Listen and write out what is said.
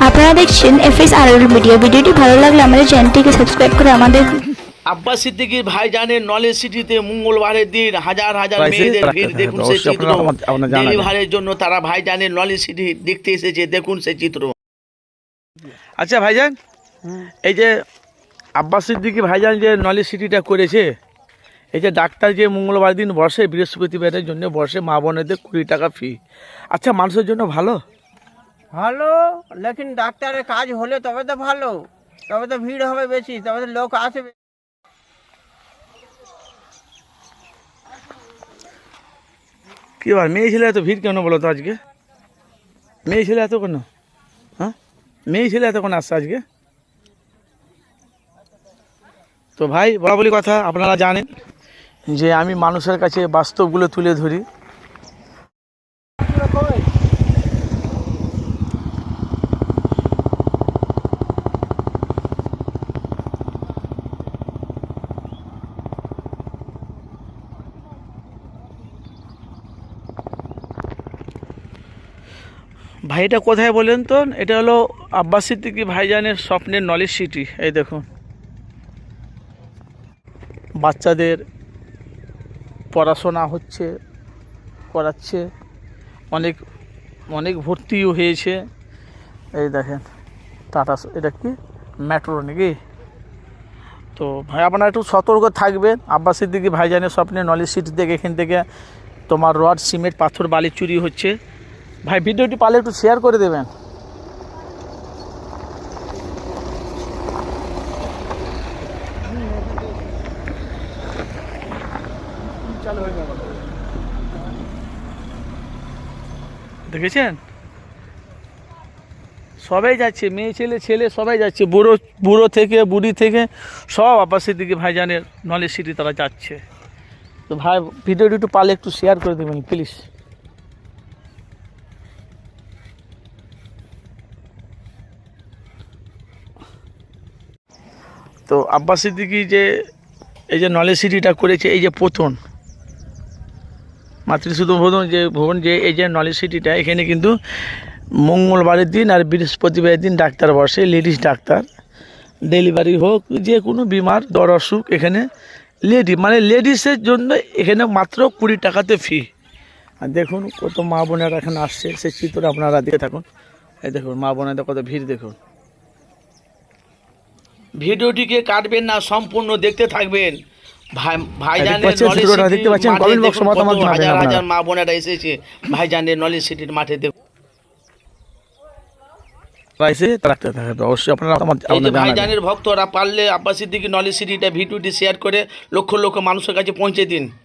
আপনারা দেখছেন এফএস আর ভিডিও ভিডিওটি ভালো লাগলে আমাদের চ্যানেলটিকে সাবস্ক্রাইব করে আমাদের আব্বাস সিদ্দিকীর ভাইজানের নলেজ সিটিতে মঙ্গলবারের দিন হাজার হাজার মেয়েদের ভিড় দেখুন সে চিত্র। জানাবেন। জন্য তারা ভাইজানের নলেজ সিটি দেখতে এসেছে দেখুন সে চিত্র। আচ্ছা ভাইজান এই যে আব্বাস সিদ্দিকি ভাইজান যে নলেজ সিটিটা করেছে এই যে ডাক্তার যে মঙ্গলবার দিন বসে বৃহস্পতিবারের জন্য বসে মা বোনেদের কুড়ি টাকা ফি আচ্ছা মানুষের জন্য ভালো? ভালো, লেকিন ডাক্তারের কাজ হলে তবে তো ভালো। তবে তো ভিড় হবে বেশি, তবে তো লোক আসবে কি বল মেয়ে ছেলে এত ভিড় কেন বলো তো আজকে? মেয়ে ছেলে এত কেন? হ্যাঁ? মেয়ে ছেলে এত কেন আসছে আজকে? তো ভাই, বলা বলি কথা, আপনারা জানেন যে আমি মানুষের কাছে বাস্তবগুলো তুলে ধরি। ভাই এটা কোথায় বলেন তো? এটা হলো আব্বাস সিদ্দিকি ভাইজানের স্বপ্নের নলেজ সিটি। এই দেখুন। বাচ্চাদের পড়াশোনা হচ্ছে, করাচ্ছে, অনেক অনেক ভর্তিও হয়েছে। এই দেখেন, টাটা, এটা কি? মেট্রো নাকি? তো ভাই, আপনারা একটু সতর্ক থাকবেন। আব্বাস সিদ্দিকি ভাইজানের স্বপ্নের নলেজ সিটি থেকে এখান থেকে তোমার রড, সিমেন্ট, পাথর, বালি চুরি হচ্ছে। ভাই, ভিডিওটি পারলে একটু শেয়ার করে দেবেন। দেখেছেন? সবাই যাচ্ছে, মেয়ে ছেলে ছেলে সবাই যাচ্ছে, বুড়ো বুড়ো থেকে, বুড়ি থেকে, সব আপাসের দিকে ভাইজানের নলেজ সিটি তারা যাচ্ছে। তো ভাই, ভিডিওটি একটু পারলে একটু শেয়ার করে দেবেন প্লিজ তো আব্বাস সিদ্দিকি যে এই যে নলেজ সিটিটা করেছে, এই যে প্রথম মাতৃশুদ্ধ ভবন যে ভবন, যে এই যে নলেজ সিটিটা, এখানে কিন্তু মঙ্গলবারের দিন আর বৃহস্পতিবারের দিন ডাক্তার বসে, লেডিস ডাক্তার। ডেলিভারি হোক, যে কোনো বিমার দর অসুখ এখানে লেডি মানে লেডিসের জন্য এখানে মাত্র কুড়ি টাকাতে ফি। আর দেখুন কত মা বোনেরা এখানে আসছে, সে চিত্র আপনারা দিয়ে থাকুন। এই দেখুন, মা বোনেদের কত ভিড় দেখুন। ভিডিওটিকে কাটবেন না সম্পূর্ণ দেখতে থাকবেন। হাজার হাজার মা বোনেরা এসেছে ভাইজানের নলেজ সিটির মাঠে ভাইজানের ভক্তরা পারলে আব্বাসের দিকে নলেজ সিটিটা ভিডিওটি শেয়ার করে লক্ষ লক্ষ মানুষের কাছে পৌঁছে দিন।